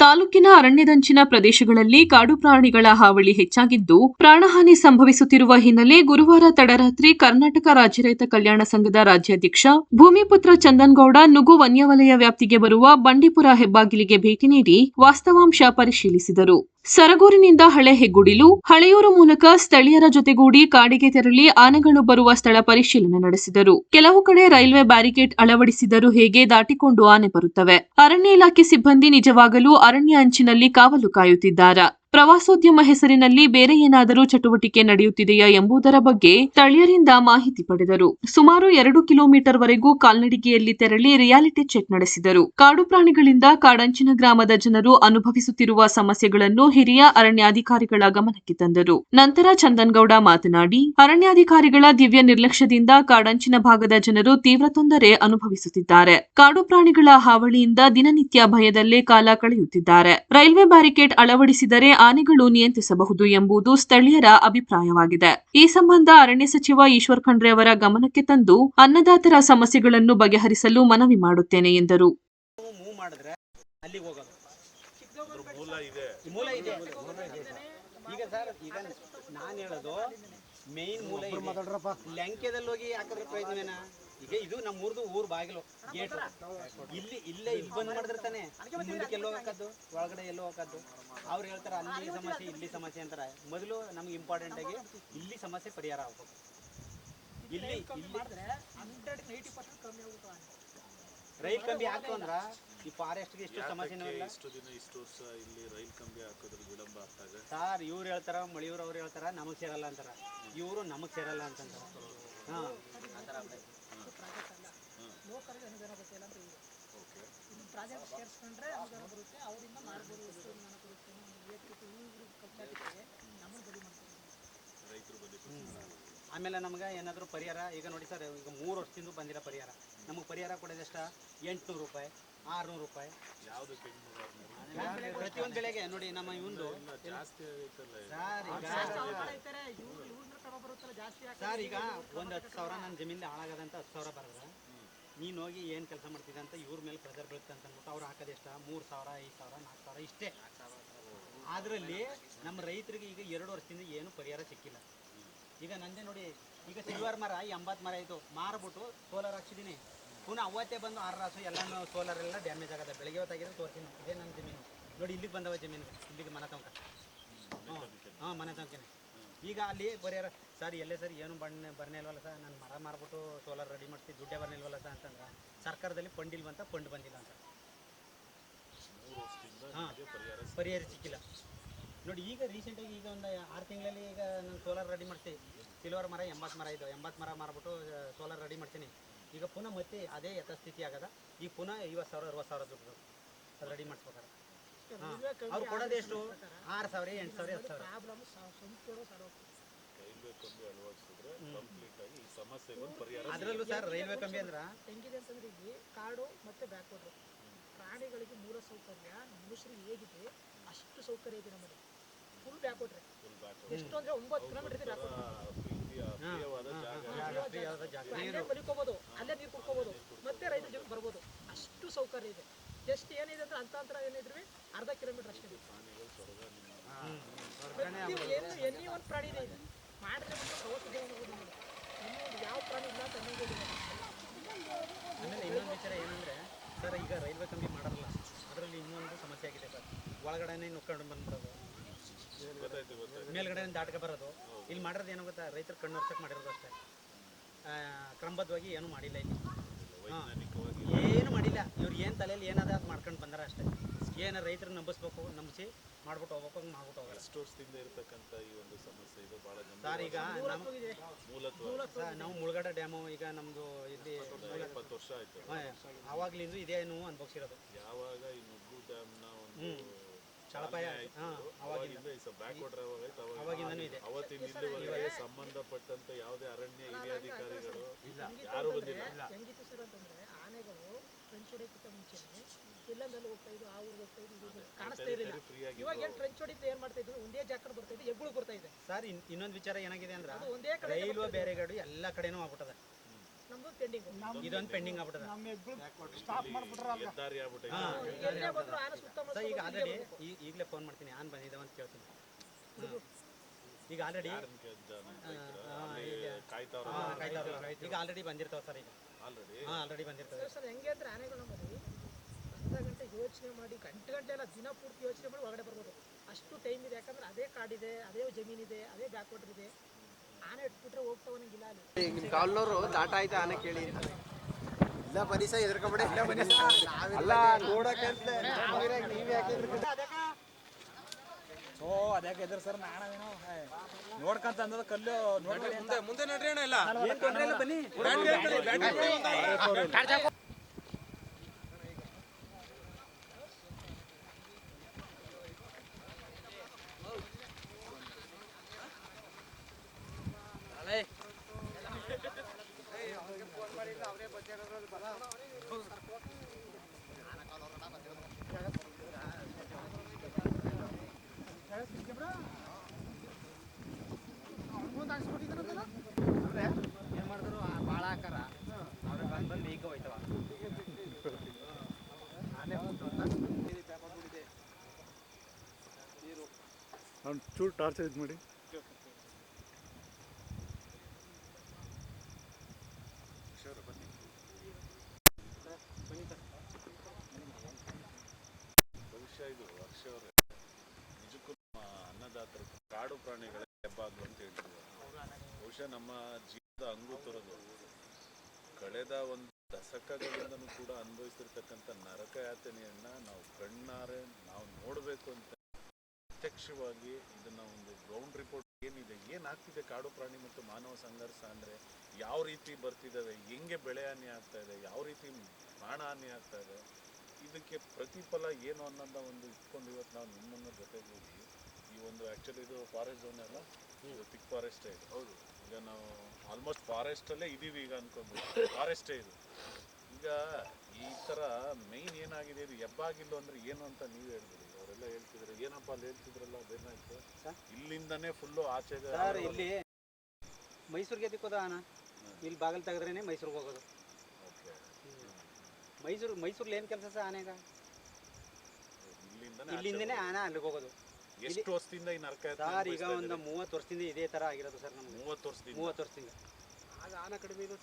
ತಾಲೂಕಿನ ಅರಣ್ಯದಂಚಿನ ಪ್ರದೇಶಗಳಲ್ಲಿ ಕಾಡು ಪ್ರಾಣಿಗಳ ಹಾವಳಿ ಹೆಚ್ಚಾಗಿದ್ದು, ಪ್ರಾಣಹಾನಿ ಸಂಭವಿಸುತ್ತಿರುವ ಹಿನ್ನೆಲೆ ಗುರುವಾರ ತಡರಾತ್ರಿ ಕರ್ನಾಟಕ ರಾಜ್ಯ ರೈತ ಕಲ್ಯಾಣ ಸಂಘದ ರಾಜ್ಯಾಧ್ಯಕ್ಷ ಭೂಮಿಪುತ್ರ ಚಂದನ್ಗೌಡ ನುಗು ವನ್ಯವಲಯ ವ್ಯಾಪ್ತಿಗೆ ಬರುವ ಬಂಡೀಪುರ ಹೆಬ್ಬಾಗಿಲಿಗೆ ಭೇಟಿ ನೀಡಿ ವಾಸ್ತವಾಂಶ ಪರಿಶೀಲಿಸಿದರು. ಸರಗೂರಿನಿಂದ ಹಳೆ ಹೆಗ್ಗುಡಿಲು, ಹಳೆಯೂರು ಮೂಲಕ ಸ್ಥಳೀಯರ ಜೊತೆಗೂಡಿ ಕಾಡಿಗೆ ತೆರಳಿ ಆನೆಗಳು ಬರುವ ಸ್ಥಳ ಪರಿಶೀಲನೆ ನಡೆಸಿದರು. ಕೆಲವು ಕಡೆ ರೈಲ್ವೆ ಬ್ಯಾರಿಕೇಡ್ ಅಳವಡಿಸಿದರೂ ಹೇಗೆ ದಾಟಿಕೊಂಡು ಆನೆ ಬರುತ್ತವೆ? ಅರಣ್ಯ ಇಲಾಖೆ ಸಿಬ್ಬಂದಿ ನಿಜವಾಗಲೂ ಅರಣ್ಯ ಅಂಚಿನಲ್ಲಿ ಕಾವಲು ಕಾಯುತ್ತಿದ್ದಾರಾ? ಪ್ರವಾಸೋದ್ಯಮ ಹೆಸರಿನಲ್ಲಿ ಬೇರೆ ಏನಾದರೂ ಚಟುವಟಿಕೆ ನಡೆಯುತ್ತಿದೆಯಾ ಎಂಬುದರ ಬಗ್ಗೆ ಸ್ಥಳೀಯರಿಂದ ಮಾಹಿತಿ ಪಡೆದರು. ಸುಮಾರು ಎರಡು ಕಿಲೋಮೀಟರ್ ವರೆಗೂ ಕಾಲ್ನಡಿಗೆಯಲ್ಲಿ ತೆರಳಿ ರಿಯಾಲಿಟಿ ಚೆಕ್ ನಡೆಸಿದರು. ಕಾಡು ಪ್ರಾಣಿಗಳಿಂದ ಕಾಡಂಚಿನ ಗ್ರಾಮದ ಜನರು ಅನುಭವಿಸುತ್ತಿರುವ ಸಮಸ್ಯೆಗಳನ್ನು ಹಿರಿಯ ಅರಣ್ಯಾಧಿಕಾರಿಗಳ ಗಮನಕ್ಕೆ ತಂದರು. ನಂತರ ಚಂದನ್ಗೌಡ ಮಾತನಾಡಿ, ಅರಣ್ಯಾಧಿಕಾರಿಗಳ ದಿವ್ಯ ನಿರ್ಲಕ್ಷ್ಯದಿಂದ ಕಾಡಂಚಿನ ಭಾಗದ ಜನರು ತೀವ್ರ ತೊಂದರೆ ಅನುಭವಿಸುತ್ತಿದ್ದಾರೆ. ಕಾಡು ಪ್ರಾಣಿಗಳ ಹಾವಳಿಯಿಂದ ದಿನನಿತ್ಯ ಭಯದಲ್ಲೇ ಕಾಲ ಕಳೆಯುತ್ತಿದ್ದಾರೆ. ರೈಲ್ವೆ ಬ್ಯಾರಿಕೇಡ್ ಅಳವಡಿಸಿದರೆ ಆನೆಗಳು ನಿಯಂತ್ರಿಸಬಹುದು ಎಂಬುದು ಸ್ಥಳೀಯರ ಅಭಿಪ್ರಾಯವಾಗಿದೆ. ಈ ಸಂಬಂಧ ಅರಣ್ಯ ಸಚಿವ ಈಶ್ವರ್ ಖಂಡ್ರೆ ಅವರ ಗಮನಕ್ಕೆ ತಂದು ಅನ್ನದಾತರ ಸಮಸ್ಯೆಗಳನ್ನು ಬಗೆಹರಿಸಲು ಮನವಿ ಮಾಡುತ್ತೇನೆ ಎಂದರು. ಈಗ ಸರ್ ಈಗ ನಾನು ಹೇಳೋದು ಮೇನ್ ಮೂಲ ಹೋಗಿ ಹಾಕಿದ್ರೆ ಪ್ರಯೋಜನವೇನ ಈಗ ಇದು ನಮ್ಮ ಊರ್ದು ಊರ್ ಬಾಗಿಲು ಗೇಟ್. ಇಲ್ಲಿ ಇಲ್ಲೇ ಇಲ್ಲಿ ಬಂದ್ ಮಾಡಿದ್ರೆ ಮುಂದಕ್ಕೆ ಎಲ್ಲೋ ಹಾಕದ್ದು ಒಳಗಡೆ ಎಲ್ಲೋ ಹಾಕದ್ದು ಅವ್ರು ಹೇಳ್ತಾರೆ ಅಲ್ಲಿ ಸಮಸ್ಯೆ ಇಲ್ಲಿ ಸಮಸ್ಯೆ ಅಂತಾರೆ. ಮೊದಲು ನಮ್ಗೆ ಇಂಪಾರ್ಟೆಂಟ್ ಆಗಿ ಇಲ್ಲಿ ಸಮಸ್ಯೆ ಪರಿಹಾರ ಆಗ್ಬೇಕು. ಇಲ್ಲಿ ರೈಲ್ ಕಂಬಿ ಹಾಕು ಅಂದ್ರ ಈ ಫಾರೆಸ್ಟ್ಗೆ ಎಷ್ಟು ಸಮಸ್ಯೆ ಇಲ್ಲ. ಇಷ್ಟು ದಿನ ಇಷ್ಟು ವರ್ಷ ಇಲ್ಲಿ ರೈಲ್ ಕಂಬಿ ಹಾಕೋದ್ರ ವಿಳಂಬ ಸರ್ ಇವ್ರು ಹೇಳ್ತಾರ ಮಳಿಯವ್ರು ಅವ್ರು ಹೇಳ್ತಾರ ನಮಗ್ ಸೇರಲ್ಲ ಅಂತಾರ. ಇವರು ನಮಗ್ ಸೇರಲ್ಲ ಅಂತಂತಾರ. ಹಾ. ರೈತರು ಬಲಿ ಆಮೇಲೆ ನಮ್ಗೆ ಏನಾದರೂ ಪರಿಹಾರ ಈಗ ನೋಡಿ ಸರ್ ಈಗ ಮೂರು ವರ್ಷದಿಂದ ಬಂದಿರೋ ಪರಿಹಾರ. ನಮಗೆ ಪರಿಹಾರ ಕೊಡೋದು ಎಷ್ಟ? ಎಂಟುನೂರು ರೂಪಾಯಿ ಆರ್ನೂರು ರೂಪಾಯಿ. ಯಾವುದು ಪ್ರತಿಯೊಂದು ಬೆಳೆಗೆ ನೋಡಿ ನಮ್ಮ ಇವಂದು ಜಾಸ್ತಿ ಸರ್ ಈಗ ಸರ್ ಈಗ ಒಂದು ಹತ್ತು ಸಾವಿರ ನನ್ನ ಜಮೀನಲ್ಲಿ ಹಾಳಾಗದಂತ ಹತ್ತು ಸಾವಿರ ಬರೋದು ನೀನು ಹೋಗಿ ಏನು ಕೆಲಸ ಮಾಡ್ತಿದ್ದೆ ಅಂತ ಇವ್ರ ಮೇಲೆ ಪ್ರೆಸರ್ ಬೀಳುತ್ತೆ ಅಂತ ಅಂದ್ಬಿಟ್ಟು ಅವ್ರು ಹಾಕೋದು ಎಷ್ಟ? ಮೂರು ಸಾವಿರ ಐದು ಸಾವಿರ ನಾಲ್ಕು ಸಾವಿರ ಇಷ್ಟೇ. ಅದರಲ್ಲಿ ನಮ್ಮ ರೈತರಿಗೆ ಈಗ ಎರಡು ವರ್ಷದಿಂದ ಏನು ಪರಿಹಾರ ಸಿಕ್ಕಿಲ್ಲ. ಈಗ ನಂದೇ ನೋಡಿ ಈಗ ಸಿಲ್ವರ್ ಮರ ಎಂಬತ್ತು ಮರ ಆಯಿತು ಮಾರ್ಬಿಟ್ಟು ಸೋಲಾರ್ ಹಾಕ್ಸಿದ್ದೀನಿ ಪುನಃ ಅವತ್ತೇ ಬಂದು ಆರು ರಾಸು ಎಲ್ಲನೂ ಸೋಲಾರ್ ಎಲ್ಲ ಡ್ಯಾಮೇಜ್ ಆಗುತ್ತೆ ಬೆಳಗ್ಗೆ ಹೊತ್ತಾಗಿದ್ರೆ ತೋರಿಸ್ತೀನಿ ಇದೇ ನನ್ನ ಜಮೀನು. ನೋಡಿ ಇಲ್ಲಿಗೆ ಬಂದವ ಜಮೀನು. ಇಲ್ಲಿಗೆ ಮನೆ ತನಕ. ಹ್ಞೂ ಹಾಂ ಮನೆ ತನಕನೇ. ಈಗ ಅಲ್ಲಿ ಪರಿಹಾರ ಸರ್ ಎಲ್ಲೇ ಸರ್ ಏನು ಬಣ್ಣ ಬರ್ನಿಲ್ವಲ್ಲ ಸರ್ ನಾನು ಮರ ಮಾರ್ಬಿಟ್ಟು ಸೋಲಾರ್ ರೆಡಿ ಮಾಡ್ತೀನಿ ದುಡ್ಡೇ ಬರ್ನಿಲ್ವಲ್ಲ ಸರ್ ಅಂತಂದ್ರೆ ಸರ್ಕಾರದಲ್ಲಿ ಫಂಡ್ ಇಲ್ವಂತ ಫಂಡ್ ಬಂದಿಲ್ಲ ಅಂತ. ಹಾಂ ಪರಿಹಾರ ಸಿಕ್ಕಿಲ್ಲ. ನೋಡಿ ಈಗ ರೀಸೆಂಟಾಗಿ ಈಗ ಒಂದು ಆರು ತಿಂಗಳಲ್ಲಿ ಈಗ ನಾನು ಸೋಲಾರ್ ರೆಡಿ ಮಾಡ್ತೀನಿ ಸಿಲ್ವರ್ ಮರ ಎಂಬತ್ತು ಮರ ಇದು ಎಂಬತ್ತು ಮರ ಮಾರ್ಬಿಟ್ಟು ಸೋಲಾರ್ ರೆಡಿ ಮಾಡ್ತೀನಿ ಈಗ ಪುನಃ ಮತ್ತೆ ಅದೇ ಯಥಾಸ್ಥಿತಿ ಆಗದ? ಈಗ ಪುನಃ ಐವತ್ತು ಸಾವಿರ ಅರವತ್ತು ಸಾವಿರ ದುಡ್ಡು ಅದು ರೆಡಿ ಮಾಡಿಸ್ಬೇಕಾರೆ ಹಾಂ ಅವ್ರು ಕೊಡೋದೆಷ್ಟು ಆರು ಸಾವಿರ ಎಂಟು ಸಾವಿರ ಹತ್ತು ಸಾವಿರ. ರೈಲ್ವೆ ಕಂಬಿ ಅಳವಡಿಸಿದ್ರೆ ಕಂಪ್ಲೀಟ್ ಆಗಿ ಈ ಸಮಸ್ಯೆಗೆ ಒಂದು ಪರಿಹಾರ ಅದರಲ್ಲೂ ಸರ್ ರೈಲ್ವೆ ಕಂಬಿ ಅಂದ್ರೆ? ಹೆಂಗಿದೆ ಸಂದ್ರಿಗೆ ಕಾಡು ಮತ್ತೆ ಬ್ಯಾಕ್ವರ್ಡ್ ಪ್ರಾಣಿಗಳಿಗೆ ಮೂಲ ಸೌಕರ್ಯ ಮನುಷ್ಯರಿಗೆ ಹೇಗಿದೆ ಅಷ್ಟು ಸೌಕರ್ಯ ಇದೆ ನಮ್ಮಲ್ಲಿ. ಫುಲ್ ಬ್ಯಾಕ್ವರ್ಡ್ full ಎಷ್ಟು ಅಂದ್ರೆ ಒಂಬತ್ತು ಕಿಲೋಮೀಟರ್ ಇದೆ ಬ್ಯಾಕ್ವರ್ಡ್ ಮಲಿಕೋಬಹುದು ಅಲ್ಲೇ ನೀರು ಕುಡ್ಕೋಬಹುದು ಮತ್ತೆ ರೈತರ ಜೊತೆ ಬರ್ಬೋದು. ಅಷ್ಟು ಸೌಕರ್ಯ ಇದೆ. ಜಸ್ಟ್ ಏನಿದೆ ಅಂದ್ರೆ ಅಂತ ಅಂತರ ಏನಿದ್ರು ಅರ್ಧ ಕಿಲೋಮೀಟರ್ ಅಷ್ಟೇ. ಎನಿ ಒಂದು ಪ್ರಾಣಿ ಇದೆ. ಮಾಡಿದ್ರೆ ಯಾವ ಆಮೇಲೆ ಇನ್ನೊಂದು ವಿಚಾರ ಏನಂದ್ರೆ, ಸರ್, ಈಗ ರೈಲ್ವೆ ಕಂಬಿ ಮಾಡಲ್ಲ. ಅದರಲ್ಲಿ ಇನ್ನೊಂದು ಸಮಸ್ಯೆ ಆಗಿದೆ ಸರ್. ಒಳಗಡೆನೆ ನುಕ್ಕೊಂಡು ಬಂದ್ಬಿಡೋದು. ಮೇಲ್ಗಡೆ ದಾಟ್ಕ ಬರೋದು. ಇಲ್ಲಿ ಮಾಡಿರೋದು ಏನೋ ಗೊತ್ತಾ? ರೈತರು ಕಣ್ಣು ವರ್ಷಕ್ಕೆ ಮಾಡಿರೋದು ಅಷ್ಟೇ. ಕ್ರಮಬದ್ಧವಾಗಿ ಏನೂ ಮಾಡಿಲ್ಲ ಇಲ್ಲಿ. ಏನು ಮಾಡಿಲ್ಲ. ಇವ್ರು ಏನು ತಲೆಯಲ್ಲಿ ಏನಾದ್ರೂ ಅದು ಮಾಡ್ಕೊಂಡು ಬಂದಾರ ಅಷ್ಟೇ. ಏನು ರೈತರನ್ನ ನಂಬಿಸ್ಬೇಕು ನಂಬಿಸಿ ಮಾಡ್ಬಿಟ್ಟು ಹೋಗ್ಬೇಕು ಹಂಗೆ ಮಾಡ್ಬಿಟ್ಟು ಹೋಗಲ್ಲ. ಎಷ್ಟು ವರ್ಷದಿಂದ ಇರತಕ್ಕಂತ ಈ ಒಂದು ಸಮಸ್ಯೆ ಇದು? ಬಹಳ ಸರ್ ಈಗ ನಮ್ಮ ಮೂಲತ್ವ ಸರ್ ನಾವು ಮುಳುಗಡೆ ಡ್ಯಾಮು ಈಗ ನಮ್ಮದು ಇಲ್ಲಿ ಇಪ್ಪತ್ತು ವರ್ಷ ಆಯಿತು. ಆವಾಗ್ಲಿಂದ ಇದೇನು ಅನ್ಭವಿಸಿರೋದು. ಯಾವಾಗ ಈ ನುಗ್ಗು ಡ್ಯಾಮ್ನ ಒಂದು ಚಳಪಾಯ ಆಯ್ತು, ಹಾಂ ಅವಾಗಿಂದ ಬ್ಯಾಕ್ವರ್ಡ್ ಅವಾಗಿಂದನೂ ಇದೆ. ಅವತ್ತಿನ ಇಲ್ಲಿವರೆಗೆ ಸಂಬಂಧಪಟ್ಟಂತ ಯಾವುದೇ ಅರಣ್ಯ ಹಿರಿಯ ಅಧಿಕಾರಿಗಳು ಯಾರು ಬಂದಿಲ್ಲ. ಹೆಂಗಿತ್ತು ಸರ್ ಅಂತಂದ್ರೆ ಆನೆಗಳು ಹೊಡೆಯಕ್ಕಿಂತ ಮುಂಚೆನೆ ಇಲ್ಲಂದಲ್ಲಿ ಹೋಗ್ತಾ ಇದ್ದು ಆ ಊರಿಗೆ ಹೋಗ್ತಾ ಇದ್ದು ಕಾಣಿಸ್ತಾ ಇರಲಿಲ್ಲ. ಇವಾಗ ಏನ್ ಟ್ರೆಂಚ್ ಹೊಡಿತ ಏನ್ ಮಾಡ್ತಾ ಇದ್ರು? ಒಂದೇ ಜಾಕರ್ ಬರ್ತಾ ಇದೆ ಎಗ್ಗಳು ಬರ್ತಾ ಇದೆ. ಸರ್ ಇನ್- ಇನ್ನೊಂದು ವಿಚಾರ ಏನಾಗಿದೆ ಅಂದ್ರೆ ಒಂದೇ ಕಡೆ ರೈಲ್ವೆ ಬೇರೆ ಗಾಡಿ ಎಲ್ಲ ಕಡೆನೂ ಆಗ್ಬಿಟ್ಟದ. ನಮ್ದು ಪೆಂಡಿಂಗ್ ಇದೊಂದು ಪೆಂಡಿಂಗ್ ಆಗ್ಬಿಟ್ಟದ. ನಮ್ಮ ಆಗ್ಬಿಟ್ಟೈತೆ. ಸ್ಟಾಪ್ ಆನೆ ಸರ್ ಈಗ ಆಲ್ರೆಡಿ ಇಲ್ಲೇ ಈಗಲೇ ಫೋನ್ ಮಾಡ್ತೀನಿ ಆನ್ ಬಂದಿದ್ದಾವ ಅಂತ ಕೇಳ್ತೀನಿ. ಈಗ ಆಲ್ರೆಡಿ ಈಗ ಆಲ್ರೆಡಿ ಬಂದಿರ್ತಾವ ಸರ್ ಈಗ. ಆಲ್ರೆಡಿ ಹಾಂ ಆಲ್ರೆಡಿ ಬಂದಿರ್ತವೆ. ಸರ್ ಹೆಂಗೆ ಅಂದ್ರೆ ಆನೆಗಳು ಯೋಚನೆ ಮಾಡಿ ಗಂಟೆ ಗಂಟೆ ಎಲ್ಲ ದಿನ ಪೂರ್ತಿ ಯೋಚನೆ ಮಾಡಿ ಒಳಗಡೆ ಬರ್ಬೋದು. ಅಷ್ಟು ಟೈಮ್ ಇದೆ. ಯಾಕಂದ್ರೆ ಅದೇ ಕಾಡಿದೆ ಅದೇ ಜಮೀನಿದೆ ಅದೇ ಬ್ಯಾಕ್ವಾಟರ್ ಇದೆ. ಆನೆ ಇಟ್ಬಿಟ್ರೆ ಹೋಗ್ತಾವನಂಗಿಲ್ಲ ಅಲ್ಲಿ. ನಿಮ್ಮ ಕಾಲ್ನವರು ದಾಟ ಆಯ್ತಾ ಆನೆ ಕೇಳಿ ಇಲ್ಲ ಬನ್ನಿ ಸರ್ ಇಲ್ಲ ಬನ್ನಿ ಅಲ್ಲ ನೋಡಕ್ಕೆ ಅಂತ ನೀವ್ ಯಾಕೆ ಓ ಅದಕ್ಕೆ ಎದ್ರ ಸರ್ ನಾಣವೇನೋ ನೋಡ್ಕಂತ ಅಂದದ ಕಲ್ಲು ಮುಂದೆ ಮುಂದೆ ನಡ್ರಿ ಅಣ್ಣ ಇಲ್ಲ ಬನ್ನಿ. ಚೂರು ಟಾರ್ಚ್ ಇದು ಮಾಡಿ ಬಹುಶಃ ಇದು ವರ್ಷ ನಿಜಕ್ಕೂ ನಮ್ಮ ಅನ್ನದಾತರು ಕಾಡು ಪ್ರಾಣಿಗಳೇ ಹೆಬ್ಬಾಗ್ಲು ಅಂತ ಹೇಳ್ತಿದ್ದಾರೆ ಬಹುಶಃ ನಮ್ಮ ಜೀವನದ ಅಂಗು ತೊರೆದು ಕಳೆದ ಒಂದು ದಶಕಗಳಿಂದನೂ ಕೂಡ ಅನುಭವಿಸಿರ್ತಕ್ಕಂಥ ನರಕ ಯಾತನೆಯನ್ನ ನಾವು ಕಣ್ಣಾರೆ, ನಾವು ನೋಡಬೇಕು ಅಂತ ಪ್ರತ್ಯಕ್ಷವಾಗಿ ಇದನ್ನ ಒಂದು ಗ್ರೌಂಡ್ ರಿಪೋರ್ಟ್ ಏನಿದೆ ಏನಾಗ್ತಿದೆ ಕಾಡು ಪ್ರಾಣಿ ಮತ್ತು ಮಾನವ ಸಂಘರ್ಷ ಅಂದ್ರೆ ಯಾವ ರೀತಿ ಬರ್ತಿದ್ದಾವೆ ಹೆಂಗೆ ಬೆಳೆ ಹಾನಿ ಆಗ್ತಾ ಇದೆ ಯಾವ ರೀತಿ ಪ್ರಾಣ ಹಾನಿ ಆಗ್ತಾ ಇದೆ ಇದಕ್ಕೆ ಪ್ರತಿಫಲ ಏನು ಅನ್ನೋದ ಒಂದು ಇಟ್ಕೊಂಡು ಇವತ್ತು ನಾವು ನಿಮ್ಮನ್ನ ಜೊತೆಗೂಡಿ ಈ ಒಂದು ಆ್ಯಕ್ಚುಲಿ ಇದು ಫಾರೆಸ್ಟ್ ಝೋನ್ ಅಲ್ಲ? ಇದು ತಿಕ್ ಫಾರೆಸ್ಟೇ ಇದೆ. ಹೌದು. ಈಗ ನಾವು ಆಲ್ಮೋಸ್ಟ್ ಫಾರೆಸ್ಟಲ್ಲೇ ಇದೀವಿ ಈಗ ಅಂದ್ಕೊಂಡು ಫಾರೆಸ್ಟೇ ಇದು. ಈಗ ಈ ಥರ ಮೈನ್ ಏನಾಗಿದೆ ಇದು ಹೆಬ್ಬಾಗಿಲ್ಲು ಅಂದ್ರೆ ಏನು ಅಂತ ನೀವು ಹೇಳ್ಬಿಡಿ ಅವರೆಲ್ಲ ಹೇಳ್ತಿದ್ರು ಏನಪ್ಪ ಅಲ್ಲಿ ಹೇಳ್ತಿದ್ರಲ್ಲ ಅದೇನಾಯ್ತು ಇಲ್ಲಿಂದನೇ ಫುಲ್ಲು ಆಚೆ ಸರ್ ಇಲ್ಲಿ ಮೈಸೂರಿಗೆ ಹೋದ ಆನ ಇಲ್ಲಿ ಬಾಗಿಲು ತೆಗೆದ್ರೇನೆ ಮೈಸೂರಿಗೆ ಹೋಗೋದು. ಮೈಸೂರು ಮೈಸೂರಲ್ಲಿ ಏನು ಕೆಲಸ ಸರ್ ಆನೆಗ? ಇಲ್ಲಿಂದನೇ ಇಲ್ಲಿಂದನೇ ಆನೆ ಅಲ್ಲಿಗೆ ಹೋಗೋದು. ಎಷ್ಟು ವರ್ಷದಿಂದ ಈ ನರಕ ಸರ್ ಈಗ ಒಂದು ಮೂವತ್ತು ವರ್ಷದಿಂದ ಇದೇ ಥರ ಆಗಿರೋದು ಸರ್ ನಮ್ಗೆ. ಮೂವತ್ತು ವರ್ಷದಿಂದ? ಮೂವತ್ತು ವರ್ಷದಿಂದ. ಆಗ ಆನೆ ಕಡಿಮೆ ಇದು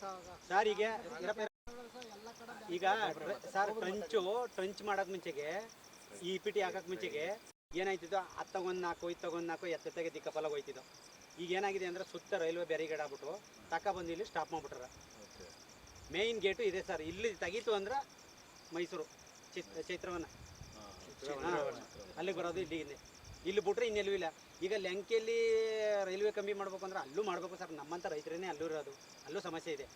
ಸರ್ ಈಗ ಈಗ ಸರ್ ಟ್ರಂಚು ಟ್ರಂಚ್ ಮಾಡಕ್ ಮುಂಚೆಗೆ ಈ ಪಿಟಿ ಹಾಕಕ್ ಮುಂಚೆಗೆ ಏನಾಯ್ತಿದ್ದು ಅದು ತಗೊಂಡ್ ನಾಲ್ಕು ಇದು ತಗೊಂಡ್ ನಾಲ್ಕು ಎತ್ತೆತ್ತಾಗೆ ಹೋಯ್ತಿದ್ದು. ಈಗ ಏನಾಗಿದೆ ಅಂದ್ರೆ ಸುತ್ತ ರೈಲ್ವೆ ಬ್ಯಾರಿಗೇಡ್ ಆಗ್ಬಿಟ್ಟು ತಕ್ಕ ಬಂದು ಇಲ್ಲಿ ಸ್ಟಾಪ್ ಮಾಡ್ಬಿಟ್ರ. ಮೇನ್ ಮೇಯ್ನ್ ಗೇಟು ಇದೆ ಸರ್. ಇಲ್ಲಿ ತೆಗೀತು ಅಂದ್ರೆ ಮೈಸೂರು ಚೈತ್ರವನ್ನ ಚೈತ್ರವನ. ಅಲ್ಲಿಗೆ ಬರೋದು ಇಲ್ಲಿ ಇಲ್ಲಿ ಇಲ್ಲಿ ಬಿಟ್ರೆ ಇನ್ನೆಲ್ಲೂ ಇಲ್ಲ. ಈಗ ಲಂಕೆಯಲ್ಲಿ ರೈಲ್ವೆ ಕಮ್ಮಿ ಮಾಡ್ಬೇಕು ಅಂದ್ರೆ ಅಲ್ಲೂ ಮಾಡ್ಬೇಕು ಸರ್. ನಮ್ಮಂಥ ರೈತರೇನೆ ಅಲ್ಲೂ ಇರೋದು. ಅಲ್ಲೂ ಸಮಸ್ಯೆ ಇದೆ.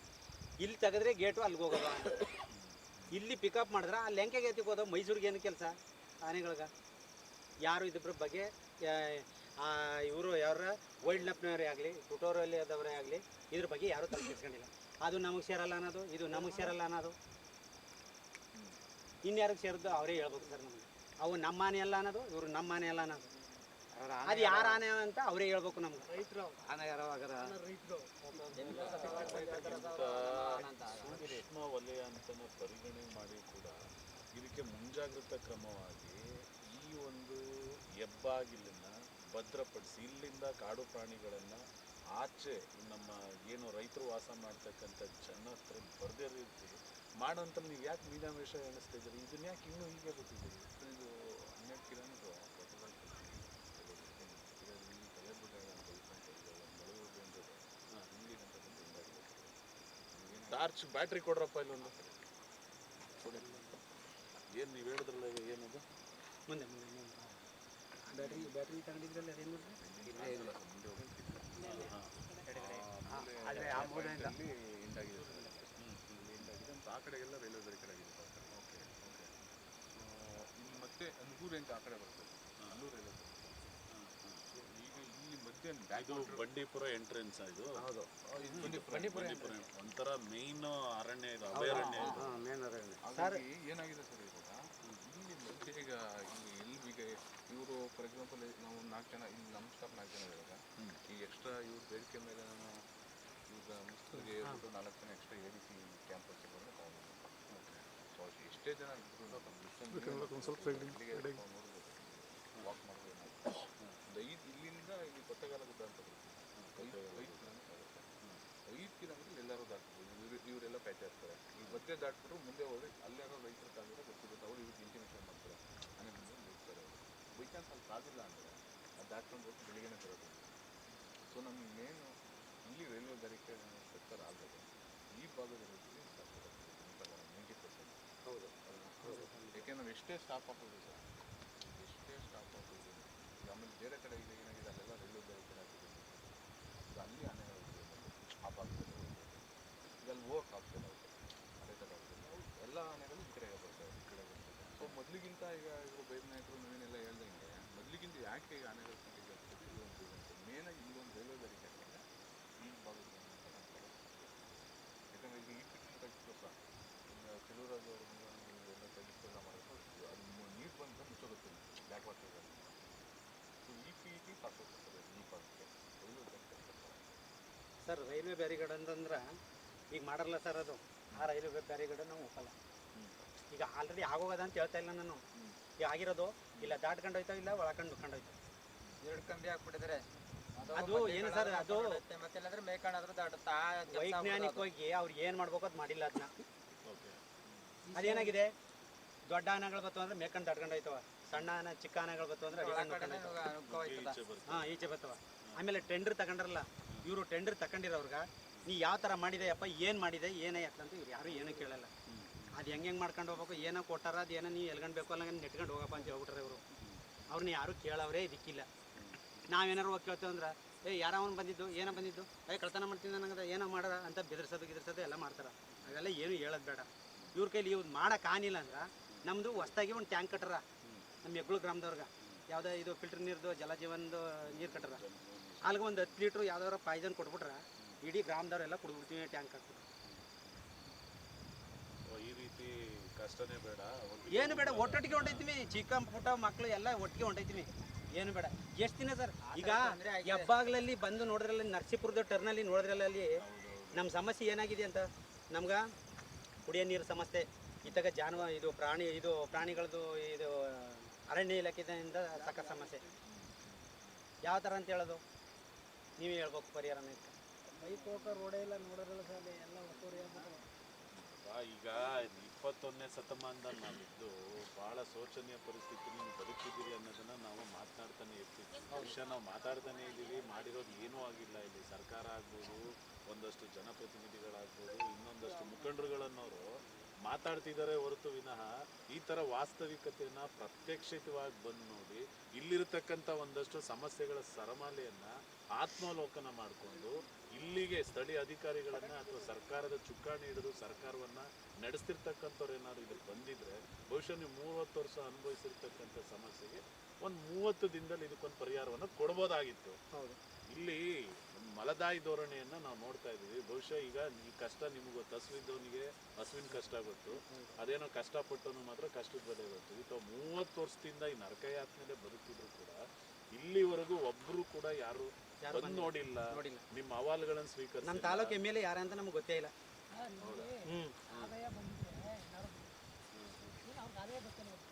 ಇಲ್ಲಿ ತೆಗೆದ್ರೆ ಗೇಟು ಅಲ್ಲಿಗೆ ಹೋಗೋದು ಇಲ್ಲಿ ಪಿಕಪ್ ಮಾಡಿದ್ರೆ ಆ ಲಂಕೆಗೆ ಎತ್ತಿಗೆ ಹೋದ ಮೈಸೂರಿಗೆ ಏನು ಕೆಲಸ? ಆನೆಗಳ್ಗೆ. ಯಾರು ಇದ್ರ ಬಗ್ಗೆ ಇವರು ಯಾರ ವೈಲ್ಡ್ ಲೈಫ್ನವರೇ ಆಗಲಿ ಟುಟೋರಲ್ಲಿ ಆದವರೇ ಆಗಲಿ, ಇದ್ರ ಬಗ್ಗೆ ಯಾರೂ ತಲೆ ಕೆಡ್ಸ್ಕೊಂಡಿಲ್ಲ ಅದು ನಮಗೆ ಸೇರಲ್ಲ ಅನ್ನೋದು, ಇದು ನಮಗೆ ಸೇರಲ್ಲ ಅನ್ನೋದು. ಇನ್ಯಾರಿಗೆ ಸೇರಿದ್ದು ಅವರೇ ಹೇಳ್ಬೇಕು ಸರ್ ನಮಗೆ. ಅವು ನಮ್ಮ ಆನೆ ಅಲ್ಲ ಅನ್ನೋದು, ಇವರು ನಮ್ಮ ಆನೆ ಅಲ್ಲ ಅನ್ನೋದು. ಅದು ಯಾರ ಆನೆ ಅಂತ ಅವರೇ ಹೇಳ್ಬೇಕು ನಮ್ಗೆ. ಆನೆ ವಲಯ ಪರಿಗಣನೆ ಮಾಡಿ ಕೂಡ ಇದಕ್ಕೆ ಮುಂಜಾಗ್ರತಾ ಕ್ರಮವಾಗಿ ಈ ಒಂದು ಹೆಬ್ಬಾಗಿಲನ್ನ ಭದ್ರಪಡಿಸಿ, ಇಲ್ಲಿಂದ ಕಾಡು ಪ್ರಾಣಿಗಳನ್ನು ಆಚೆ ನಮ್ಮ ಏನು ರೈತರು ವಾಸ ಮಾಡ್ತಕ್ಕಂಥ ಜನ ಹತ್ರ ಬರದೇ ರೀತಿ ಮಾಡೋಂಥ ನೀವು ಯಾಕೆ ಮೀನಾಮೇಷ ಎಣಿಸ್ತಾ ಇದ್ದೀರಿ? ಇದನ್ನ ಯಾಕೆ ಇನ್ನೂ ಹೀಗೆ ಬಿಟ್ಟಿದ್ದೀರಿ ಇದು ಹನ್ನೆರಡು ಕಿಲೋಮೀಟ್ರ್ ಟಾರ್ಚ್ ಬ್ಯಾಟ್ರಿ ಕೊಡ್ರಪ್ಪ ಇಲ್ಲೊಂದು ಏನು ನೀವು ಹೇಳಿದ್ರಲ್ಲ ಈಗ ಏನದು? ಮುಂದೆ ಮುಂದೆ ಮುಂದೆ. ಬ್ಯಾಟ್ರಿ ಬ್ಯಾಟ್ರಿ ತಗೊಂಡಿದ್ರಲ್ಲ ಅದೇನು ಆದರೆ ಆ ಮೂಲೆಯಿಂದ ಆ ಕಡೆಗೆಲ್ಲ ರೈಲ್ವೆ ಬ್ಯಾರಿಕೇಡ್ ಆಗಿದೆ. ಓಕೆ ಓಕೆ ಇಲ್ಲಿ ಮತ್ತೆ ಅನುಕೂಲ ಅಂತ ಆ ಕಡೆ ಬರ್ತದೆ ಅಲ್ಲೂ ರೈಲ್ವೆ ಇದು ಬಂಡೀಪುರ ಎಂಟ್ರೆನ್ಸ್ ಇದು? ಹೌದು. ಬಂಡೀಪುರ ಒಂಥರ ಮೇನ್ ಅರಣ್ಯ ಇದು ಅಭಯಾರಣ್ಯ ಇದು. ಮೇನ್ ಅರಣ್ಯ. ಹಾಗಾಗಿ ಏನಾಗಿದೆ ಸರ್ ಇವಾಗ? ಇಲ್ಲಿ ಈಗ ಇಲ್ಲಿ ಎಲ್ಲಿ ಈಗ ಇವರು ಫಾರ್ ಎಕ್ಸಾಂಪಲ್ ನಾವು ನಾಲ್ಕು ಜನ ಇಲ್ಲಿ ನಮ್ಮ ಸ್ಟಾಫ್ ನಾಲ್ಕು ಜನ ಇವಾಗ. ಈ ಎಕ್ಸ್ಟ್ರಾ ಇವ್ರ ಬೇಡಿಕೆ ಮೇಲೆ ನಾನು ಈಗ ಮುಸ್ಲಿಮ್ಗೆ ಹೇಳ್ಬಿಟ್ಟು ನಾಲ್ಕು ಜನ extra A D C campus ಬಂದರೆ ಸೊ ಎಷ್ಟೇ ಜನ ಇದ್ರು ಒಂದು ಸ್ವಲ್ಪ ಸೈಡ್ ವಾಕ್ ಮಾಡ್ಬೋದು. ಐದು ಇಲ್ಲಿಂದ ಇಲ್ಲಿ ಕೊಟ್ಟಗಾಲ ಗುಡ್ಡ ಅಂತ ಬರುತ್ತೆ. ಐದು ಕಿಲೋಮೀಟರ್ ಎಲ್ಲರೂ ದಾಟ್ಬೋದು. ಇವರು ಇವರೆಲ್ಲ ಪ್ಯಾಚ್ ಆಗ್ತಾರೆ. ಈ ಮಧ್ಯೆ ದಾಟ್ಬಿಟ್ರು ಮುಂದೆ ಹೋದ್ರೆ ಅಲ್ಲಾರೋ ರೈತರ ಕಾಲಿದ್ರೆ ಗೊತ್ತಿರುತ್ತೆ. ಅವ್ರು ಇವ್ರಿಗೆ ಇಂಟಿಮೇಷನ್ ಮಾಡ್ತಾರೆ. ಮನೆ ಮುಂದೆ ಅವ್ರು. ಬೈ ಚಾನ್ಸ್ ಅಲ್ಲಿ ಕಾದಿಲ್ಲ ಅಂದರೆ ಅದು ದಾಟ್ಕೊಂಡು ಹೋಗಿ ಬೆಳಿಗ್ಗೆನೇ ಬರೋದು ಸೊ ನಮ್ಗೆ ಮೇನು ಇಲ್ಲಿ ರೈಲ್ವೆ ಬ್ಯಾರಿಕೇಡ್ ಸೆಕ್ಟರ್ ಆಗಬೇಕು ಈ ಭಾಗದ ರೈತರಿಗೆ ನೈಂಟಿ ಪರ್ಸೆಂಟ್ ಹೌದು. ಯಾಕೆಂದ್ರೆ ನಾವು ಎಷ್ಟೇ ಸ್ಟಾಪ್ ಹಾಕೋದು ಸರ್ ಎಷ್ಟೇ ಸ್ಟಾಪ್ ಹಾಕೋದು ಆಮೇಲೆ ಬೇರೆ ಕಡೆ ಈಗ ಏನಾಗಿದೆ, ಅಲ್ಲೆಲ್ಲ ರೈಲ್ವೆ ಬೇರೆ ಕಡೆ ಈಗ ಅಲ್ಲಿ ಆನೆಗಳು ಆ ಭಾಗದಲ್ಲಿ ಹೋಗ್ಬೇಕು. ಈಗ ಅಲ್ಲಿ ಹೋಗಕ್ಕೆ ಆಗ್ತಿಲ್ಲ ಅದೇ ಕಡೆ ಆಗ್ತಿಲ್ಲ ಅವು ಎಲ್ಲ ಆನೆಗಳು ಈ ಕಡೆಗೆ ಬರ್ತವೆ, ಈ ಕಡೆ ಬರ್ತವೆ ಸೊ ಮೊದಲಿಗಿಂತ ಈಗ ಇವರು ಬೈದ್ ನಾಯಕರು ನೀವೇನೆಲ್ಲ ಹೇಳ್ದಂಗೆ, ಮೊದಲಿಗಿಂತ ಯಾಕೆ ಈಗ ಆನೆಗಳ ಸಂಖ್ಯೆ ಜಾಸ್ತಿ ಇದೆ? ಇದು ಒಂದು reason. ಮೇನಾಗಿ ಇಲ್ಲೊಂದು ರೈಲ್ವೆ ಬ್ಯಾರಿಕೇಡ್ ಇದೆ ಈ ಭಾಗದ ಜನ ಅಂತ ನಾನು ಹೇಳೋದು. ಯಾಕಂದ್ರೆ ಈಗ ಈ ಪಿಟ್ಟಿನ ತೆಗಿಸ್ಕೊ ಸಹ ಕೆಲವರಾಜು ಅವರು ಎಲ್ಲ ತೆಗಿಸ್ಕೆಲ್ಲ ಮಾಡಿದ್ರು ಅದು ನೀರು ಬಂದು ಮುಚ್ಚೋಗುತ್ತೆ ಬ್ಯಾಕ್ ವಾಟರ್ ಸೊ ಈ ಪಿ ಟಿ ಪಾಸ್ ಹೋಗ್ತಾರೆ ಈ ಪಾಸ್ಗೆ ರೈಲ್ವೆ ಬ್ಯಾರಿಕೇಡ್ ಕಟ್ತಾರೆ ಸರ್ ರೈಲ್ವೆ ಬ್ಯಾರಿಗೇಡ್ ಅಂತಂದ್ರೆ ಈಗ ಮಾಡಲ್ಲ ಸರ್ ಅದು. ಆ ರೈಲ್ವೆ ಬ್ಯಾರಿಗೇಡ್ ನಾವು ಒಪ್ಪಲ್ಲ ಈಗ ಆಲ್ರೆಡಿ ಆಗೋಗದ ಅಂತ ಹೇಳ್ತಾ ಇಲ್ಲ ನಾನು. ಈಗ ಆಗಿರೋದು ಇಲ್ಲ ದಾಟ್ಕೊಂಡು ಹೋಯ್ತಾ ಇಲ್ಲ ಒಳಕಂಡ್ ಹೋಯ್ತಾ. ಎರಡು ಕಂಬಿ ಹಾಕ್ಬಿಟ್ಟಿದ್ರೆ ಅದು ಏನು ಸರ್ ಅದು ಮತ್ತೆ ಮೇಕಾಣಾದ್ರೂ ದಾಟುತ್ತಾ ವೈಜ್ಞಾನಿಕವಾಗಿ ಅವ್ರು ಏನು ಮಾಡ್ಬೇಕು ಅದು ಮಾಡಿಲ್ಲ ಅದನ್ನ ಅದೇನಾಗಿದೆ? ದೊಡ್ಡ ಆನೆಗಳು ಬತ್ತು ಅಂದ್ರೆ ಮೇಕಂಡು ದಾಟ್ಕೊಂಡು ಹೋಯ್ತವ. ಸಣ್ಣ ಆನೆ ಚಿಕ್ಕ ಆನೆಗಳು ಬತ್ತು ಅಂದ್ರೆ ಹೋಯ್ತವ. ಹಾ ಈಚೆ ಬತ್ತವ. ಆಮೇಲೆ ಟೆಂಡರ್ ತಗೊಂಡ್ರಲ್ಲ ಇವರು ಟೆಂಡರ್ ತಕೊಂಡಿರೋರ್ಗ, ನೀ ಯಾವ ಥರ ಮಾಡಿದೆಯಪ್ಪ ಏನು ಮಾಡಿದೆ, ಏನೇ ಅಂತ ಇವ್ರು ಯಾರು ಏನೂ ಕೇಳಲ್ಲ. ಅದು ಹೆಂಗೆ ಹೆಂಗೆ ಮಾಡ್ಕೊಂಡು ಹೋಗ್ಬೇಕು, ಏನೋ ಕೊಟ್ಟಾರ, ಅದು ಏನೋ ನೀ ಎಲ್ಗಣ್ಬೇಕು ಬೇಕು ಅಲ್ಲ ನೆಟ್ಕೊಂಡು ಹೋಗಪ್ಪ ಅಂತ ಹೇಳ್ಬಿಟ್ರೆ ಇವರು. ಅವ್ರನ್ನ ಯಾರು ಕೇಳೋರೇ ಇದಕ್ಕಿಲ್ಲ. ನಾವೇನಾರು ಹೋಗಿ ಕೇಳ್ತೇವೆ ಅಂದ್ರೆ, ಏ, ಯಾರ ಬಂದಿದ್ದು, ಏನೋ ಬಂದಿದ್ದು, ಏ, ಕಳ್ತನ ಮಾಡ್ತೀನಿ ನನಗೆ ಏನೋ ಮಾಡಾರ ಅಂತ ಬೆದರ್ಸೋದು, ಗಿದರ್ಸೋದು ಎಲ್ಲ ಮಾಡ್ತಾರೆ. ಅದೆಲ್ಲ ಏನು ಹೇಳೋದು ಬೇಡ. ಇವ್ರ ಕೈಲಿ ಇವ್ರು ಮಾಡಕ್ಕೆ ಆನಿಲ್ಲ ಅಂದ್ರೆ ನಮ್ಮದು ಹೊಸ್ದಾಗಿ ಒಂದು ಟ್ಯಾಂಕ್ ಕಟ್ಟರ ನಮ್ಮ ಹೆಗ್ಳು ಗ್ರಾಮದವ್ರಿಗೆ. ಯಾವುದೋ ಇದು ಫಿಲ್ಟರ್ ನೀರ್ದು ಜಲಜೀವನದು ನೀರು ಕಟ್ಟರ ಅಲ್ಲಿಗೆ ಒಂದು ಹತ್ತು ಲೀಟ್ರ್ ಯಾವ್ದಾದ್ರು ಪಾಯ್ಸನ್ ಕೊಟ್ಬಿಟ್ರೆ ಇಡೀ ಗ್ರಾಮದವರೆಲ್ಲ ಕುಡಿದ್ಬಿಡ್ತೀವಿ ಟ್ಯಾಂಕ್ ಹಾಕ್ಬಿಟ್ಟು. ಈ ರೀತಿ ಕಷ್ಟನೇ ಬೇಡ ಏನು ಬೇಡ ಒಟ್ಟೊಟ್ಟಿಗೆ ಹೊಂಟೈತಿವಿ ಚಿಕ್ಕ ಪುಟ್ಟ ಮಕ್ಕಳು ಎಲ್ಲ ಒಟ್ಟಿಗೆ ಹೊಂಟೈತಿವಿ. ಏನು ಬೇಡ ಎಷ್ಟು ದಿನ ಸರ್? ಈಗ ಹೆಬ್ಬಾಗ್ಲಲ್ಲಿ ಬಂದು ನೋಡಿದ್ರಲ್ಲಿ ನರಸೀಪುರದ ಟರ್ನಲ್ಲಿ ನೋಡಿದ್ರಲ್ಲಿ ಅಲ್ಲಿ ನಮ್ಮ ಸಮಸ್ಯೆ ಏನಾಗಿದೆ ಅಂತ? ನಮ್ಗೆ ಕುಡಿಯೋ ನೀರು ಸಮಸ್ಯೆ. ಇತ್ತಾಗ ಜಾನುವ ಇದು ಪ್ರಾಣಿ ಇದು ಪ್ರಾಣಿಗಳದ್ದು ಇದು ಅರಣ್ಯ ಇಲಾಖೆಯಿಂದ ಸಕ್ಕ ಸಮಸ್ಯೆ. ಯಾವ ಥರ ಅಂತ ಹೇಳೋದು? ನೀವೇ ಹೇಳ್ಬೇಕು ಪರಿಹಾರ ಬೈಕ್ ಹೋಗೋ ರೋಡೇ ಇಲ್ಲ ನೋಡೋರಲ್ಲ ಸರ್ ಎಲ್ಲ ಒತ್ತುವರಿ ಈಗ ಇಪ್ಪತ್ತೊಂದನೇ ಶತಮಾನದಲ್ಲಿ ನಾವಿದ್ದು ಬಹಳ ಶೋಚನೀಯ ಪರಿಸ್ಥಿತಿ. ನೀವು ಬದುಕಿದ್ದೀರಿ ಅನ್ನೋದನ್ನ ನಾವು ಮಾತನಾಡ್ತಾನೆ ಇರ್ತೀವಿ. ಬಹುಶಃ ನಾವು ಮಾತಾಡ್ತಾನೆ ಇದ್ದೀವಿ. ಮಾಡಿರೋದು ಏನೂ ಆಗಿಲ್ಲ ಇಲ್ಲಿ. ಸರ್ಕಾರ ಆಗ್ಬೋದು ಒಂದಷ್ಟು ಜನಪ್ರತಿನಿಧಿಗಳಾಗ್ಬೋದು ಇನ್ನೊಂದಷ್ಟು ಮುಖಂಡರುಗಳನ್ನವರು ಮಾತಾಡ್ತಿದ್ದಾರೆ ಹೊರತು ವಿನಃ ಈ ಥರ ವಾಸ್ತವಿಕತೆಯನ್ನ ಪ್ರತ್ಯಕ್ಷಿತವಾಗಿ ಬಂದು ನೋಡಿ ಇಲ್ಲಿರತಕ್ಕಂಥ ಒಂದಷ್ಟು ಸಮಸ್ಯೆಗಳ ಸರಮಾಲೆಯನ್ನ ಆತ್ಮಾವಲೋಕನ ಮಾಡಿಕೊಂಡು ಇಲ್ಲಿಗೆ ಸ್ಥಳೀಯ ಅಧಿಕಾರಿಗಳನ್ನ ಅಥವಾ ಸರ್ಕಾರದ ಚುಕ್ಕಾಣಿ ಹಿಡಿದು ಸರ್ಕಾರವನ್ನ ನಡೆಸ್ತಿರ್ತಕ್ಕಂಥವ್ರು ಏನಾದ್ರು ಇದಕ್ಕೆ ಬಂದಿದ್ದರೆ ಬಹುಶಃ ನೀವು ಮೂವತ್ತು ವರ್ಷ ಅನುಭವಿಸಿರ್ತಕ್ಕಂಥ ಸಮಸ್ಯೆಗೆ ಒಂದು ಮೂವತ್ತು ದಿನದಲ್ಲಿ ಇದಕ್ಕೊಂದು ಪರಿಹಾರವನ್ನು ಕೊಡ್ಬೋದಾಗಿತ್ತು. ಹೌದು. ಇಲ್ಲಿ ಒಂದ್ ಮಲದಾಯಿ ಧೋರಣೆಯನ್ನ ನಾವು ನೋಡ್ತಾ ಇದ್ದೀವಿ. ಬಹುಶಃ ಈಗ ಈ ಕಷ್ಟ ನಿಮಗೆ ಗೊತ್ತು. ಹಸುವಿದ್ದವನಿಗೆ ಹಸುವಿನ ಕಷ್ಟ ಗೊತ್ತು. ಅದೇನೋ ಕಷ್ಟಪಟ್ಟವನು ಮಾತ್ರ ಕಷ್ಟದ ಬೆಲೆ ಗೊತ್ತು. ಈತ ಮೂವತ್ತು ವರ್ಷದಿಂದ ಈ ನರಕಯಾತ್ಮೆಲೆ ಬದುಕಿದ್ರು ಕೂಡ ಇಲ್ಲಿವರೆಗೂ ಒಬ್ರು ಕೂಡ ಯಾರು ಯಾರು ಬಂದು ನೋಡಿಲ್ಲ. ನಿಮ್ಮ ನಿಮ್ಮ ಅಹವಾಲುಗಳನ್ನು ನಮ್ಮ ಸ್ವೀಕರಿಸಿ ತಾಲೂಕು ಎಂ ಎಲ್ ಎ ಯಾರಂತ ನಮ್ಗೆ ಗೊತ್ತೇ ಇಲ್ಲ ಹ್ಞೂ ಆದಾಯ ಬಂದಿದ್ರೆ ಎಲ್ಲರೂ ಈಗ ಅವ್ರಿಗೆ ಆದಾಯ ಗೊತ್ತಿಲ್ಲ ಅವ್ರಿಗೆ.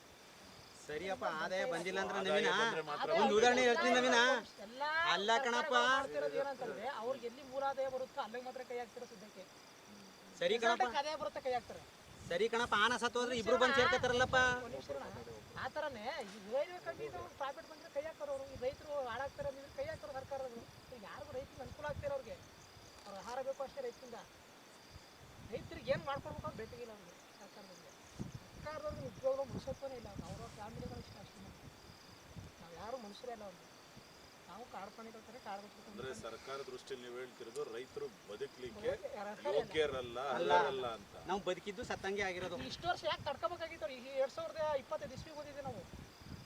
ಸರಿಯಪ್ಪ ಆದಾಯ ಬಂದಿಲ್ಲ ಅಂದ್ರೆ ಆದಾಯ ನವೀನ? ಒಂದು ಉದಾಹರಣೆ ಹೇಳ್ತೀನಿ ನವೀನ. ಅಲ್ಲ ಕಣಪ್ಪ. ಏನಂತಂದ್ರೆ ಅವ್ರಿಗೆ ಎಲ್ಲಿ ಮೂಲಾದಾಯ ಬರುತ್ತೋ ಅಲ್ಲಿಗೆ ಮಾತ್ರ ಕೈ ಹಾಕ್ತಾರೆ ಸದ್ಯಕ್ಕೆ ಸರಿ ಕಣಪ್ಪ. ಆದಾಯ ಬರುತ್ತೆ ಕೈ ಹಾಕ್ತಾರೆ. ಸರಿ ಕಣಪ್ಪ ಆನ ಸತ್ತು ಹೋದ್ರೆ ಇಬ್ರು ಬಂದು ಸೇರ್ಕತ್ತಾರಲ್ಲಪ್ಪ ಒಂದ್ ಆ ಥರನೇ ಈ ರೈಲ್ವೆ ಕಂಪ್ನಿದು ಪ್ರಾಫಿಟ್ ಬಂದ್ರೆ ಕೈ ಹಾಕೋರು ಅವರು. ಈ ರೈತರು ಹಾಳಾಗ್ತಾರೆ ಅಂದ್ರೆ ಕೈ ಹಾಕೋರು ಸರ್ಕಾರದವರು. ಯಾರಿಗೂ ರೈತರಿಗೆ ಅನುಕೂಲ ಆಗ್ತಾರೆ ಅವ್ರಿಗೆ. ಅವ್ರ ಆಹಾರ ಬೇಕು ಅಷ್ಟೇ ರೈತರಿಂದ. ರೈತರಿಗೆ ಏನು ಮಾಡ್ಕೊಡ್ಬೇಕು ಅಂತ ಬೇಕಾಗಿಲ್ಲ ಅವ್ರಿಗೆ ಸರ್ಕಾರದವ್ರಿಗೆ ನಿಜವಾಗ್ಲೂ ಮನುಷ್ಯತ್ವನೇ ಇಲ್ಲ. ಅವ್ರ ಫ್ಯಾಮಿಲಿಗಳು ಇಷ್ಟ ಅಷ್ಟೇ. ನಾವು ಯಾರು ಮನುಷ್ಯರೇ ಅಲ್ಲ ಅವ್ರಿಗೆ ನಾವು ಕಾಡು ಪ್ರಾಣಿಗಳ ಥರ ಕಾಡು ಅಂದ್ರೆ ಸರ್ಕಾರ ದೃಷ್ಟಿಯಲ್ಲಿ ನೀವು ಹೇಳ್ತಿರೋದು ರೈತರು ಬದುಕಲಿಕ್ಕೆ ಯೋಗ್ಯರಲ್ಲ ಅಲ್ಲ. ಅಲ್ಲ ಅಂತ. ನಾವು ಬದುಕಿದ್ದು ಸತ್ತಂಗೆ ಆಗಿರೋದು. ಇಷ್ಟು ವರ್ಷ ಯಾಕೆ ತಡ್ಕೋಬೇಕಾಗಿತ್ತು ಅವ್ರು? ಈಗ ಎರಡ್ ಸಾವಿರದ ಇಪ್ಪತ್ತೈದು ಇಸ್ವಿಗೆ ಓದಿದ್ದೆ ನಾವು.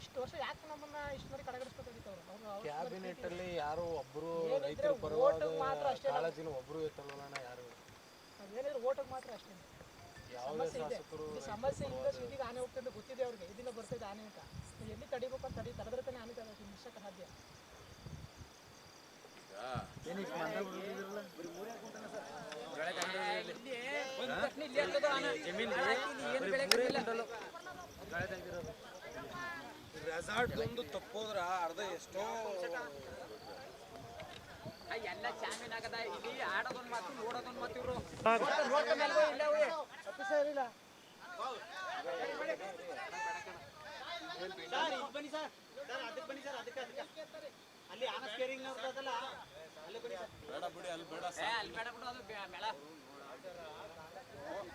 ಇಷ್ಟು ವರ್ಷ ಯಾಕೆ ನಮ್ಮನ್ನ ಇಷ್ಟು ಮಾಡಿ ಕಡೆಗಣಿಸ್ಬೇಕಾಗಿತ್ತು ಅವರು? ಕ್ಯಾಬಿನೆಟ್ ಅಲ್ಲಿ ಯಾರು ಒಬ್ರು ರೈತರು ಪರವಾದ ಮಾತ್ರ ಅಷ್ಟೇ ಕಾಳಜಿನ ಒಬ್ರು ಯಾರು? ಅದೇನಿದ್ರು ಓಟಿಗೆ ಮಾತ್ರ ಅಷ್ಟೇ. ಸಮಸ್ಯೆ ಇದೆ ಈ ಸಮಸ್ಯೆ ಇಲ್ಲ ಸಿಟಿಗೆ ಆನೆ ಹೋಗ್ತಿದ್ದು ಗೊತ್ತಿದೆ ಅವ್ರಿಗೆ. ಇದನ್ನ ಬರ್ತಿದೆ ಆನೆ ಅಂತ. ಎಲ್ಲಿ ತಡಿಬೇಕು ಅಂತ ತಡಿ ತಡೆದ್ರೆ ತಾನೇ ಆನೆ ತಡೆ ನಿಲ್ಸಕ್ಕೆ ಸಾಧ್ಯ. ರೆಸಾರ್ಟ್ ಒಂದು ತಪ್ಪೋದ್ರ ಅರ್ಧ ಎಷ್ಟೋ ಎಲ್ಲ ಚಾಂಪಿಯನ್ ಆಗದ ಇಲ್ಲಿ ಆಡೋದೊಂದು ಮಾತು ನೋಡೋದೊಂದು ಮಾತು ಇವರು? ಸರ್ ಇಲ್ಲಿ. ಬನ್ನಿ ಸರ್ ಅದಕ್ಕೆ ಬನ್ನಿ ಸರ್ ಅದಕ್ಕೆ ಅದಕ್ಕೆ. ಅಲ್ಲಿ ಆನಸ್ ಕೇರಿಂಗ್ ಅದಲ್ಲ ಅಲ್ಲಿ ಬನ್ನಿ ಸರ್ ಬೇಡ ಬಿಡಿ ಅಲ್ಲಿ ಬೇಡ ಅಲ್ಲಿ ಬೇಡ ಬಿಡು ಅದು ಬೇ- ಮೇಳ.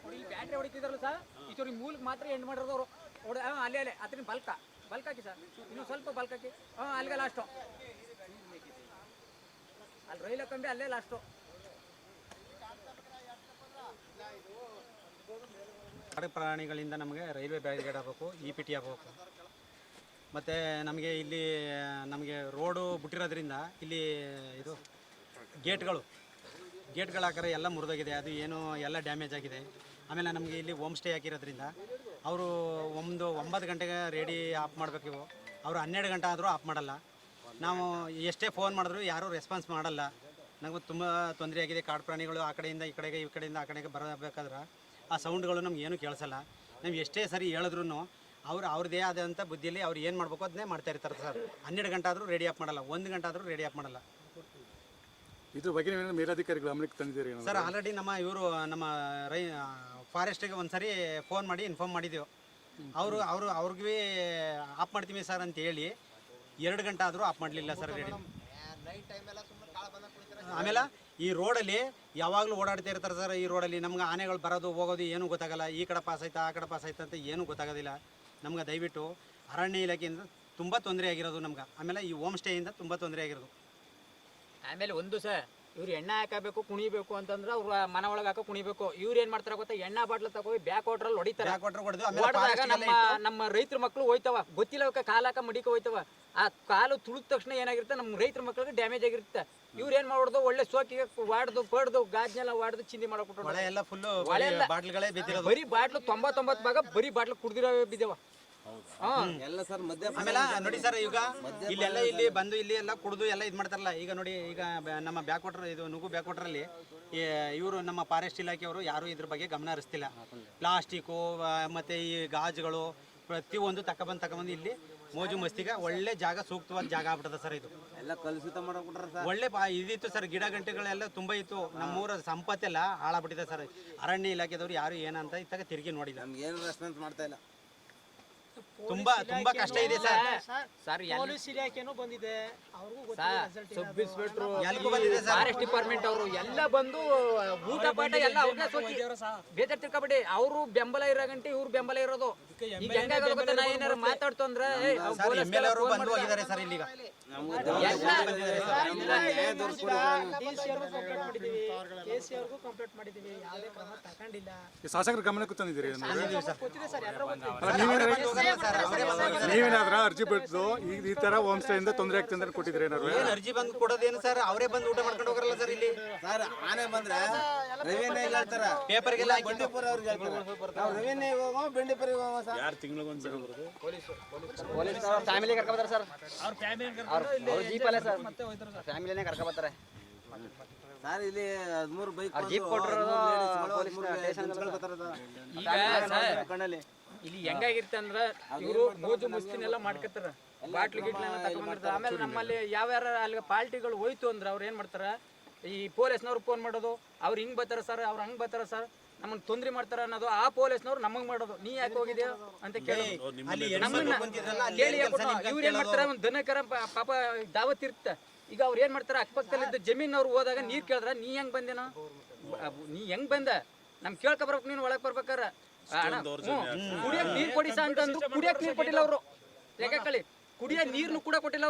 ನೋಡಿ ಇಲ್ಲಿ ಬ್ಯಾಟ್ರಿ ಹೊಡಿತಿದ್ರಲ್ಲ ಸರ್ ಈಚೂರಿ ಚೂರಿ ಮೂಲಕ್ಕೆ ಮಾತ್ರ ಎಂಡ್ ಮಾಡಿರೋದವ್ರು ಹೊಡ ಅಲ್ಲೇ ಅಲ್ಲಿ. ಅಲ್ಲೇ ಅದ್ರ ಬಲ್ಕ ಬಲ್ಕ್ ಹಾಕಿ ಸರ್ ಇನ್ನು ಸ್ವಲ್ಪ ಬಲ್ಕ್ ಹಾಕಿ. ಹಾಂ ಅಲ್ಲಿಗೆ ಲಾಸ್ಟು ಅಲ್ಲಿ ರೈಲ್ ಹಾಕೊಂಡು ಅಲ್ಲೇ ಲಾಸ್ಟು ಕಾಡು ಪ್ರಾಣಿಗಳಿಂದ ನಮಗೆ ರೈಲ್ವೆ ಬ್ಯಾರಿಗೇಡ್ ಆಗಬೇಕು, ಇ ಪಿ ಟಿ ಆಗಬೇಕು. ಮತ್ತು ನಮಗೆ ಇಲ್ಲಿ, ನಮಗೆ ರೋಡು ಬಿಟ್ಟಿರೋದ್ರಿಂದ ಇಲ್ಲಿ ಇದು ಗೇಟ್ಗಳು ಗೇಟ್ಗಳು ಹಾಕಿದ್ರೆ ಎಲ್ಲ ಮುರಿದೋಗಿದೆ, ಅದು ಏನು ಎಲ್ಲ ಡ್ಯಾಮೇಜ್ ಆಗಿದೆ. ಆಮೇಲೆ ನಮಗೆ ಇಲ್ಲಿ ಹೋಮ್ ಸ್ಟೇ ಹಾಕಿರೋದ್ರಿಂದ ಅವರು ಒಂದು ಒಂಬತ್ತು ಗಂಟೆಗೆ ರೆಡಿ ಆಫ್ ಮಾಡಬೇಕು ಇವು. ಅವರು ಹನ್ನೆರಡು ಗಂಟೆ ಆದರೂ ಆಫ್ ಮಾಡಲ್ಲ. ನಾವು ಎಷ್ಟೇ ಫೋನ್ ಮಾಡಿದ್ರು ಯಾರೂ ರೆಸ್ಪಾನ್ಸ್ ಮಾಡಲ್ಲ. ನಮಗೂ ತುಂಬ ತೊಂದರೆ ಆಗಿದೆ. ಕಾಡು ಪ್ರಾಣಿಗಳು ಆ ಕಡೆಯಿಂದ ಈ ಕಡೆಗೆ, ಈ ಕಡೆಯಿಂದ ಆ ಕಡೆಗೆ ಬರಬೇಕಾದ್ರೆ ಆ ಸೌಂಡ್ಗಳು ನಮ್ಗೆ ಏನೂ ಕೇಳಿಸಲ್ಲ. ನಾವು ಎಷ್ಟೇ ಸರಿ ಹೇಳಿದ್ರು ಅವ್ರು ಅವ್ರದ್ದೇ ಆದಂಥ ಬುದ್ಧಿಯಲ್ಲಿ ಅವ್ರು ಏನು ಮಾಡಬೇಕು ಅದನ್ನೇ ಮಾಡ್ತಾ ಇರ್ತಾರೆ ಸರ್. ಹನ್ನೆರಡು ಗಂಟೆ ಆದರೂ ರೆಡಿ ಆಫ್ ಮಾಡಲ್ಲ ಒಂದು ಗಂಟೆ ಆದರೂ ರೆಡಿ ಆಫ್ ಮಾಡಲ್ಲ. ಇದ್ರ ಬಗ್ಗೆ ನೀವು ಮೇಲಾಧಿಕಾರಿಗಳು ಗಮನಕ್ಕೆ ತಂದಿದ್ದೀರಿ ಸರ್ ಆಲ್ರೆಡಿ ನಮ್ಮ ಇವರು ನಮ್ಮ ರೈ ಫಾರೆಸ್ಟಿಗೆ ಒಂದು ಸರಿ ಫೋನ್ ಮಾಡಿ ಇನ್ಫಾರ್ಮ್ ಮಾಡಿದ್ದೆವು ಅವರು ಅವರು ಅವ್ರಿಗೆ ಆಫ್ ಮಾಡ್ತೀವಿ ಸರ್ ಅಂತ ಹೇಳಿ ಎರಡು ಗಂಟೆ ಆದರೂ ಆಫ್ ಮಾಡಲಿಲ್ಲ ಸರ್ ರೆಡಿ ಆಮೇಲೆ ಈ ರೋಡಲ್ಲಿ ಯಾವಾಗಲೂ ಓಡಾಡ್ತಾ ಇರ್ತಾರೆ ಸರ್, ಈ ರೋಡಲ್ಲಿ ನಮ್ಗೆ ಆನೆಗಳು ಬರೋದು, ಹೋಗೋದು ಏನೂ ಗೊತ್ತಾಗಲ್ಲ. ಈ ಕಡೆ ಪಾಸ್ ಆಯ್ತಾ, ಆ ಕಡೆ ಪಾಸ್ ಆಯ್ತಾ ಅಂತ ಏನೂ ಗೊತ್ತಾಗೋದಿಲ್ಲ. ನಮ್ಗೆ ದಯವಿಟ್ಟು ಅರಣ್ಯ ಇಲಾಖೆಯಿಂದ ತುಂಬ ತೊಂದರೆ ಆಗಿರೋದು ನಮ್ಗೆ. ಆಮೇಲೆ ಈ ಹೋಮ್ ಸ್ಟೇಯಿಂದ ತುಂಬ ತೊಂದರೆ ಆಗಿರೋದು. ಆಮೇಲೆ ಒಂದು ಸರ್ ಇವ್ರು ಎಣ್ಣೆ ಹಾಕಬೇಕು ಕುಣಿಬೇಕು ಅಂತಂದ್ರೆ ಅವ್ರ ಮನ ಒಳಗೆ ಹಾಕೋ ಕುಣಿಬೇಕು. ಇವ್ರು ಏನ್ ಮಾಡ್ತಾರ ಗೊತ್ತಾ? ಎಣ್ಣೆ ಬಾಟ್ಲ ತಗೋಗಿ ಬ್ಯಾಕ್ ವಾಟ್ರಲ್ಲಿ ಹೊಡಿತಾರೆ. ಬ್ಯಾಕ್ ವಾಟರ್ ಅಲ್ಲಿ ಹೊಡಿತಾರೆ ಹೊಡೆದಾಗ ನಮ್ಮ ನಮ್ಮ ರೈತರ ಮಕ್ಕಳು ಹೋಯ್ತವ. ಗೊತ್ತಿಲ್ಲ ಅವಕ್ಕೆ ಕಾಲ ಹಾಕ ಮಡಿಕ ಹೋಯ್ತವ. ಆ ಕಾಲು ತುಳಿದ ತಕ್ಷಣ ಏನಾಗಿರುತ್ತೆ? ನಮ್ಮ ರೈತರ ಮಕ್ಕಳಿಗೆ ಡ್ಯಾಮೇಜ್ ಆಗಿರುತ್ತೆ. ಇವ್ರು ಏನ್ ಮಾಡೋದು? ಒಳ್ಳೆ ಸೋಕಿಗೆ ವಾಡ್ದು ಪಡ್ದು ಗಾಜ್ನೆಲ್ಲ ವಾಡ್ದು ಚಿಂದಿ ಮಾಡ್ಕೊಟ್ಟು ಬರೀ ಬಾಟ್ಲು ತೊಂಬತ್ತೊಂಬತ್ತು ಭಾಗ ಬರೀ ಬಾಟ್ಲು ಕುಡ್ದಿರೋ ಬಿದ್ದವ. ಎಲ್ಲ ಸರ್ ಆಮೇಲೆ ನೋಡಿ ಸರ್ ಈಗ ಇಲ್ಲೆಲ್ಲ ಇಲ್ಲಿ ಬಂದು ಇಲ್ಲಿ ಎಲ್ಲ ಕುಡಿದು ಎಲ್ಲ ಇದು ಮಾಡ್ತಾರಲ್ಲ. ಈಗ ನೋಡಿ ಈಗ ಬ- ನಮ್ಮ ಬ್ಯಾಕ್ ವಾಟರ್ ಇದು ನುಗು ಬ್ಯಾಕ್ ವಾಟರಲ್ಲಿ ಇವರು ನಮ್ಮ ಫಾರೆಸ್ಟ್ ಇಲಾಖೆಯವರು ಯಾರು ಇದ್ರ ಬಗ್ಗೆ ಗಮನ ಹರಿಸ್ತಿಲ್ಲ. ಪ್ಲಾಸ್ಟಿಕ್ಕು ಮತ್ತೆ ಈ ಗಾಜುಗಳು ಪ್ರತಿಯೊಂದು ತಗೊಬಂದು ತಗೊಬಂದು ಇಲ್ಲಿ ಮೋಜು ಮಸ್ತಿಗೆ ಒಳ್ಳೆ ಜಾಗ ಸೂಕ್ತವಾದ ಜಾಗ ಆಗ್ಬಿಟ್ಟದ ಸರ್ ಇದು. ಎಲ್ಲ ಕಲುಷಿತ ಮಾಡ್ಬಿಟ್ರ ಸರ್. ಒಳ್ಳೆ ಇದಿತ್ತು ಸರ್ ಗಿಡ ಗಂಟೆಗಳೆಲ್ಲ ತುಂಬ ಇತ್ತು. ನಮ್ಮೂರ ಸಂಪತ್ತೆಲ್ಲ ಹಾಳಾಗ್ಬಿಟ್ಟಿದೆ ಸರ್. ಅರಣ್ಯ ಇಲಾಖೆದವ್ರು ಯಾರು ಏನಂತ ಇತ್ತಾಗ ತಿರುಗಿ ನೋಡಿಲ್ಲ. ನಮ್ಗೆ ಏನು ರೆಸ್ಪಾನ್ಸ್ ಮಾಡ್ತಾ ಇಲ್ಲ. ತುಂಬಾ ತುಂಬಾ ಕಷ್ಟ ಇದೆ ಸರ್. ಸರ್ ಪೊಲೀಸ್ ಇಲಾಖೆನೂ ಬಂದಿದೆ. ಅವ್ರಿಗೂ ಗೊತ್ತಿಲ್ಲ ಸಬ್ ಇನ್ಸ್ಪೆಕ್ಟರ್ ಎಲ್ಗೂ ಬಂದಿದೆ ಸರ್. ಫಾರೆಸ್ಟ್ ಡಿಪಾರ್ಟ್ಮೆಂಟ್ ಅವರು ಎಲ್ಲ ಬಂದು ಊಟ ಪಾಠ ಎಲ್ಲ ಅವ್ರನ್ನ ಸೋಕಿ. ಬೇಜಾರ್ ತಿಳ್ಕೊಬೇಡಿ ಅವರು ಬೆಂಬಲ ಇರೋ ಗಂಟೆ ಇವ್ರು ಬೆಂಬಲ ಇರೋದು. ಈಗ ಗೊತ್ತಾ ನಾ ಏನಾರ ಮಾತಾಡ್ತು ಅಂದ್ರೆ ಅವ್ರ್ ಬಂದು. ಹೋಗಿದ್ದಾರೆ ಸರ್ ಇಲ್ಲಿಗ. ಸಿ ಅವ್ರಿಗೂ ಕಂಪ್ಲೇಂಟ್ ಮಾಡಿದ್ದೀವಿ. ಕೆ ಸಿ ಅವ್ರಿಗೂ ಕಂಪ್ಲೇಂಟ್ ಮಾಡಿದ್ದೀವಿ. ಯಾವುದೇ ಕ್ರಮ ತಗೊಂಡಿಲ್ಲ. ಈ ಶಾಸಕರ ಗಮನಕ್ಕೆ ತಂದಿದ್ದೀರಿ ಸರ್ ನೀವೇನಾದ್ರು ಸರ್ ಅವರೇ ಅರ್ಜಿ ಬಿಟ್ಟು ಈ ಈ ತರ ಹೋಮ್ ಸ್ಟೇ ಇಂದ ತೊಂದರೆ ಆಗ್ತದೆ ಅಂತ ಕೊಟ್ಟಿದ್ರೆ ಏನಾದ್ರು? ಏನ್ ಅರ್ಜಿ ಬಂದು ಕೊಡೋದೇನು ಸರ್? ಅವರೇ ಬಂದು ಊಟ ಮಾಡ್ಕೊಂಡು ಹೋಗರಲ್ಲ ಸರ್ ಇಲ್ಲಿ? ಸರ್ ಆನೆ ಬಂದ್ರೆ ರೆವಿನ್ಯೂ ಇಲ್ಲ ಅಂತಾರ ಪೇಪರ್ಗೆಲ್ಲ ಗೆಲ್ಲ ಬಂಡೀಪುರ ಅವ್ರಿಗೆ ಹೇಳ್ತಾರೆ. ನಾವು ರೆವಿನ್ಯೂ ಹೋಗೋ ಬಂಡೀಪುರ ಹೋಗೋ ಸರ್. ಯಾರು ತಿಂಗಳಿಗೊಂದ್ಸರಿ ಬರೋದು? ಪೊಲೀಸ್ ಫ್ಯಾಮಿಲಿ ಕರ್ಕೊಬರ್ತಾರೆ ಸರ್. ಅವ್ರ ಫ್ಯಾಮಿಲಿ ಜೀಪ್ ಅಲ್ಲೇ ಸರ್. ಮತ್ತೆ ಹೋಗ್ತಾರೆ ಸರ್. ಫ್ಯಾಮಿಲಿನೇ ಕರ್ಕೊಬರ್ತಾರೆ ಸರ್ ಇಲ್ಲಿ ಹದಿಮೂರು ಬೈಕ್ ಜೀಪ್ ಕೊಟ್ರು ಈಗ ಕಣ್ಣಲ್ಲಿ. ಇಲ್ಲಿ ಹೆಂಗಾಗಿರ್ತ ಅಂದ್ರ ಇವರು ಮೋಜು ಮುಸ್ತಿನೆಲ್ಲ ಮಾಡ್ಕತ್ತಾರ. ಬಾಟ್ಲು ಗಿಟ್ಲೆಲ್ಲ ತಗೊಂಡ್ಬರ್ತಾರ ಆಮೇಲೆ ನಮ್ಮಲ್ಲಿ ಯಾವ್ಯಾರ ಅಲ್ಲಿಗೆ ಅಲ್ಲಿ ಪಾರ್ಟಿಗಳು ಹೋಯ್ತು ಅಂದ್ರೆ ಅವ್ರು ಏನ್ ಮಾಡ್ತಾರ? ಈ ಪೊಲೀಸ್ನವ್ರು ಫೋನ್ ಮಾಡೋದು ಅವ್ರು ಹಿಂಗ್ ಬರ್ತಾರ ಸರ್ ಅವ್ರು ಹಂಗ್ ಬರ್ತಾರ ಸರ್ ನಮ್ಮನ್ನ ತೊಂದ್ರೆ ಮಾಡ್ತಾರ ಅನ್ನೋದು ಆ ಪೊಲೀಸ್ನವ್ರು ನಮಗ್ ಮಾಡೋದು. ನೀ ಯಾಕೆ ಹೋಗಿದ್ಯಾ ಅಂತ ಕೇಳೋದು. ಕೇಳಿ ಇವ್ರು ಏನ್ ಮಾಡ್ತಾರ? ಒಂದ್ ದನಕರ ಪಾಪ ದಾವತ್ ಇರ್ತ. ಈಗ ಅವ್ರು ಏನ್ ಮಾಡ್ತಾರ? ಅಕ್ಕಪಕ್ಕದಲ್ಲಿದ್ದ ಜಮೀನ್ ಅವ್ರು ಹೋದಾಗ ನೀರ್ ಕೇಳಿದ್ರ ನೀ ಹೆಂಗ್ ಬಂದೇನೋ? ನೀ ಹೆಂಗ್ ಬಂದ? ನಮ್ ಕೇಳ್ಕ ಬರ್ಬೇಕು ನೀನು ಒಳಗ್ ಬರ್ಬೇಕಾರ. ಕುಡಿಯಕ್ ನೀರ್ ಕೊಡಿಸ ಸಾ ಅಂತಂದು ಕುಡಿಯಕ್ ನೀರ್ ಕೊಟ್ಟಿಲ್ಲ ಅವರು. ಲೆಕ್ಕ ಕಳಿ ಕುಡಿಯೋ ನೀರ್ನು ಕೂಡ ಕೊಟ್ಟಿಲ್ಲ ಅವ್ರು.